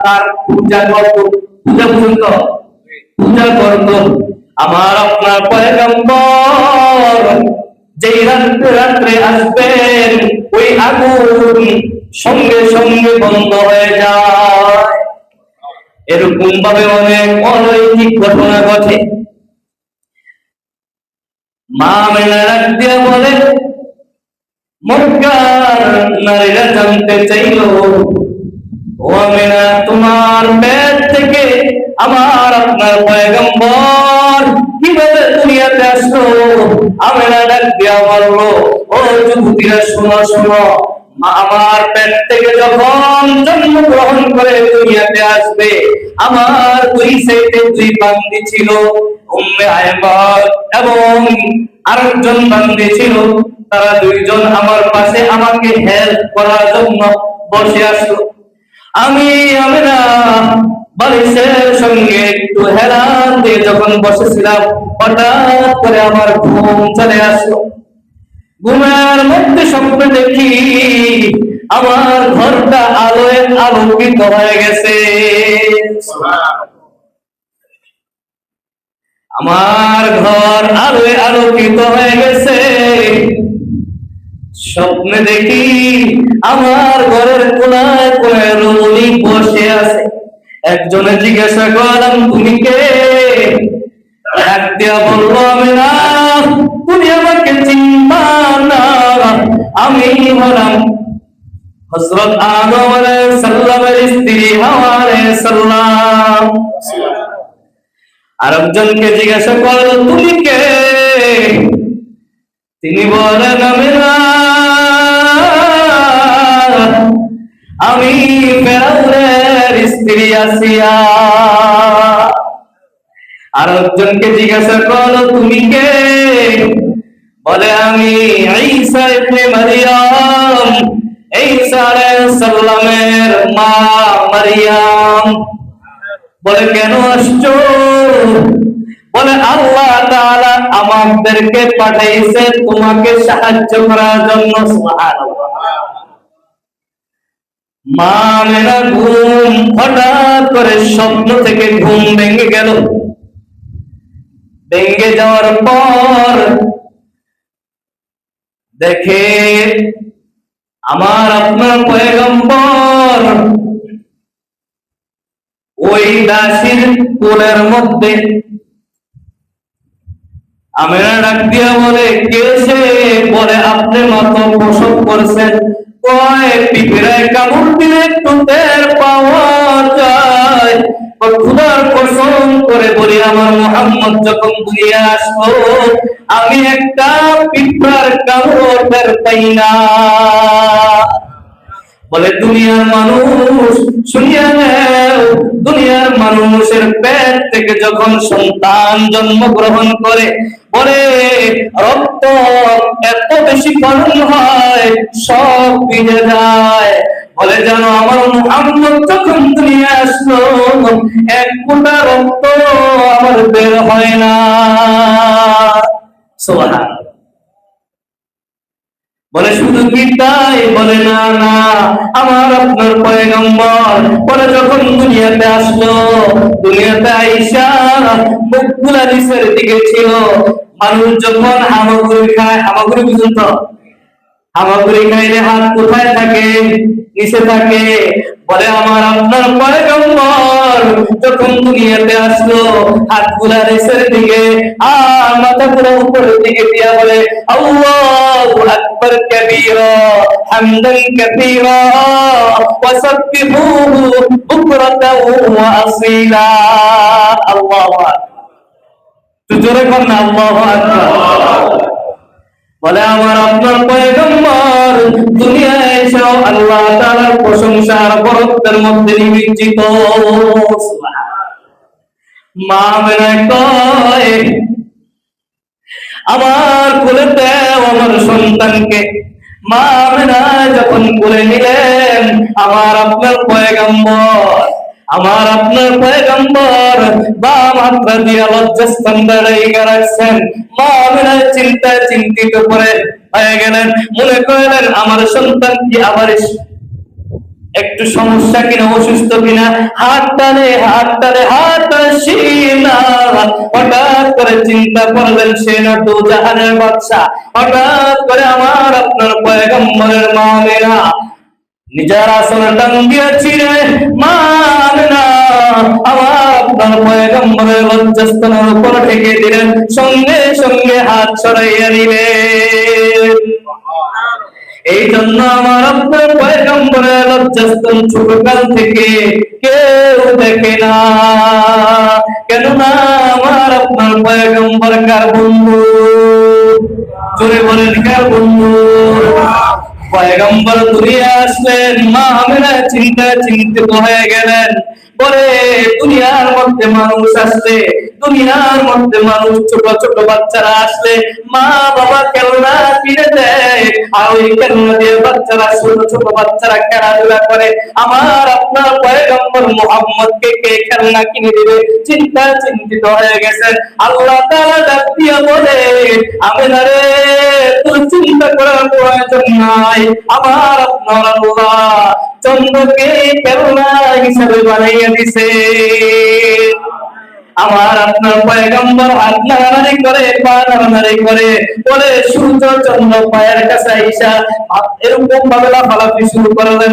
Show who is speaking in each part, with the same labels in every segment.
Speaker 1: তার পূজা করত পূজা পর্যন্ত? পূজা করত আমার আপনার পয়গম্বর, যেই রাত্রে রাত্রে আসবেন, ওই আগুন সঙ্গে সঙ্গে বন্ধ হয়ে যায়। এরকম ভাবে অনেক অনৈতিক ঘটনা ঘটে। মা মেলা রাখ দিয়া বলে, মক্কার নারীরা জানতে চাইল তোমার পেট থেকে আমার আপনার পয়গম্বর। কীভাবে দুনিয়াতে আসলো? আমেনা ডাক দিয়া বলল, ও যুবতীরা, শোনো শোনো। আমার পেট থেকে যখন জন্মগ্রহণ করে দুনিয়াতে আসবে, আমার দুই সাইডে দুই বান্দি ছিল, উম্মে আয়মান এবং আরেকজন বান্দি ছিল। তারা দুইজন আমার পাশে আমাকে হেল্প করার জন্য বসে আসলো। আমি আমরা বালিশের সঙ্গে একটু হেলান দিয়ে যখন বসেছিলাম, হঠাৎ করে আমার ঘুম চলে আসলো। ঘুমের মধ্যে স্বপ্ন দেখি আমার ঘরটা আলোয় আলোকিত হয়ে গেছে। আমার ঘর আলোয় আলোকিত হয়ে গেছে। স্বপ্নে দেখি আমার ঘরের কোনায় কোনায় রমণী বসে আছে। একজনে জিজ্ঞাসা করলাম, তুমি কে? আরেকজনকে জিজ্ঞাসা করল, তুমি কে? তিনি বলেন আমি না জিজ্ঞাসা করল, তুমি কে? বলে, আমি মা মারিয়াম। বলে, কেন বলে, আল্লাহ তাআলা আমাদেরকে পাঠাইছে তোমাকে সাহায্য করার জন্য। মা মেরা ঘুম হঠাৎ করে স্বপ্ন থেকে ঘুম ভেঙে গেল। ভেঙে যাওয়ার পর দেখে আমার আপনার পয়গম্বর ওই দাসির কোলের মধ্যে আমেরা ডাক দিয়া বলে, কে সে? বলে, আপনি মাত্র প্রসব করেছেন। একটু পাওয়া যায়? খুদার কসম করে বলি, আমার মোহাম্মদ যখন দুনিয়া আসলো, আমি একটা পিঁপড়ার কামড় বের পাই না। বলে, দুনিয়ার মানুষ, শুনিয়া নেও, দুনিয়ার মানুষের পেট থেকে যখন সন্তান জন্মগ্রহণ করে, বলে, রক্ত এত বেশি গরম হয়, সব ভিজে যায়। বলে, জানো, আমার মোহাম্মদ যখন দুনিয়া আসলো, এক ফোঁটা রক্ত আমার বের হয় না। সুবহানাল্লাহ। বলে শুধু কি তাই বলে না না। আমার আপনার পয়গম্বর বলে যখন দুনিয়াতে আসলো, দুনিয়াতে আইসা মুখগুলা নিচের দিকে ছিল। মানুষ যখন হামাগুড়ি খায়, হামাগুড়ি বুঝুন তো? হামাগুড়ি খাইলে হাত কোথায় থাকে? নিচে থাকে। বলে আমার আপনার পয়গম্বর যখন দুনিয়াতে আসলো, হাতগুলা নিচের দিকে, আর মাথাগুলো উপরের দিকে দিয়া বলে, আল্লাহু আকবার কাবীরা, হামদান বুকরাতাও ওয়া আকবার। বলে, আমার আপনার পয়গম্বর, দুনিয়ায় এসেও আল্লাহ তাআলার প্রশংসা আর বরত্বের মধ্যে নিমজ্জিত। মা মেনে কয় আমার কোলে দেও আমার সন্তানকে। মা মেনা যখন কোলে নিলেন, আমার আপনার পয়গম্বর, আমার আপনার পয়গম্বর, বা মাত্রা দিয়া লজ্জাস্থান দাঁড়াইয়া রাখছেন মা আমিনা চিন্তায় চিন্তিত করে হয়ে গেলেন। মনে করলেন, আমার সন্তান কি আবার একটু সমস্যা কিনা, অসুস্থ কিনা? হাত টানে হাত টানে হাত হঠাৎ করে চিন্তা করলেন সে না তো জাহানের বাচ্চা হঠাৎ করে আমার আপনার পয়গম্বরের মা মেনা নিজের দিয়েছি রে মানে না। আমার উপর ঠেকে দিলেন। সঙ্গে সঙ্গে হাত ছড়াইয়া নিলেন। এই জন্য আমার আপনার পয়গম্বরের লজ্জাস্থান ছোটকাল থেকে কেউ দেখে না। কেননা আমার আপনার পয়গম্বর কার বন্ধু। জোরে বলেন, কার বন্ধু? পয়গম্বর দুনিয়া আসলেন, মা চিন্তা চিন্তিত হয়ে গেলেন। পরে দুনিয়ার মধ্যে মানুষ আসলে, দুনিয়ার মধ্যে মানুষ ছোট ছোট বাচ্চারা আসলে, মা বাবা খেলনা কিনে দেয়। আর ওই খেলনা দিয়ে বাচ্চারা ছোট ছোট বাচ্চারা খেলাধুলা করে, আমার আপনার পয়গম্বর মোহাম্মদ কে কে খেলনা কিনে দিবে? চিন্তা চিন্তিত হয়ে গেছেন। আল্লাহ তাআলা ডাক বলে, আমি না রে, তোর চিন্তা করার প্রয়োজন নাই। আমার চন্দ্রকে হিসাবে বানাইয়া দিছে। আমার আপনার পয়গম্বর হাত করে, পা নাড়ানাড়ি করে, বলে, সূর্য চন্দ্র পায়ের কাছে আইসা, এরকম ভাবে লাফালাফি শুরু করলেন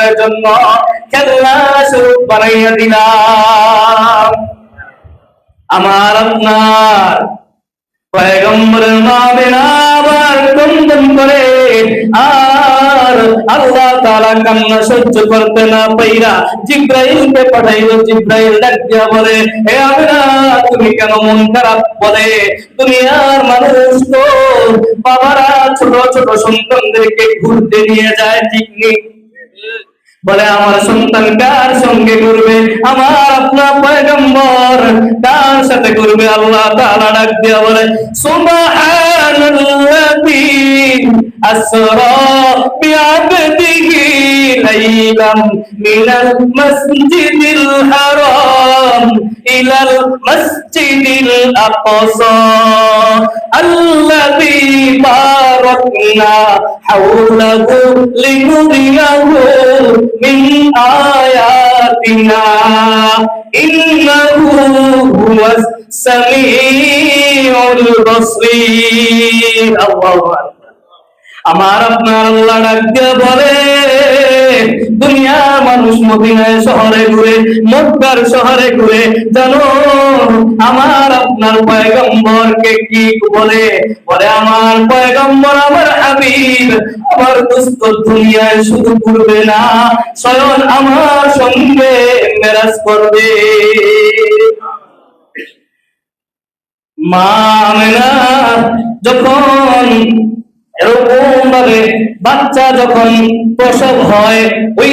Speaker 1: পয়গম্বরের জন্য খেলনা স্বরূপ বানাইয়া দিলাম। আমার আপনার পয়গম্বরের নামে আবার কন্দন করে, আর আল্লাহ তাআলা কান্না সহ্য করতে না পাইরা জিব্রাইলকে পাঠাইলো। জিব্রাইল ডাক বলে হে আমিনা তুমি কেন মন খারাপ? বলে, দুনিয়ার মানুষ তো বাবারা ছোট ছোট সন্তানদেরকে ঘুরতে নিয়ে যায়, ঠিক নেই। বলে, আমার সন্তান কার সঙ্গে করবে আমার আপনার পয়গম্বর কার সাথে করবে আল্লাহ তাআলা ডাক দিয়া বলে, সুবহানাল্লাযী আসরা বিআবদিহি লাইলাম মিনাল মাসজিদিল হারাম ইলাল মাসজিদিল আকসা আল্লাযী বারাকনা হাওলাহু লিনুরিয়াহু من آياتنا إنه هو السميع البصير الله أكبر আমার আপনার আল্লাহ ডাক দিয়ে বলে দুনিয়ার মানুষ মদিনায় শহরে ঘুরে, মক্কার শহরে ঘুরে, জানো আমার আপনার পয়গম্বরকে কি বলে? বলে, আমার পয়গম্বর, আমার হাবিব, আমার দোস্ত দুনিয়ায় শুধু ঘুরবে না, স্বয়ং আমার সঙ্গে মেরাজ করবে। যখন এরকম ভাবে বাচ্চা যখন প্রসব হয়, ওই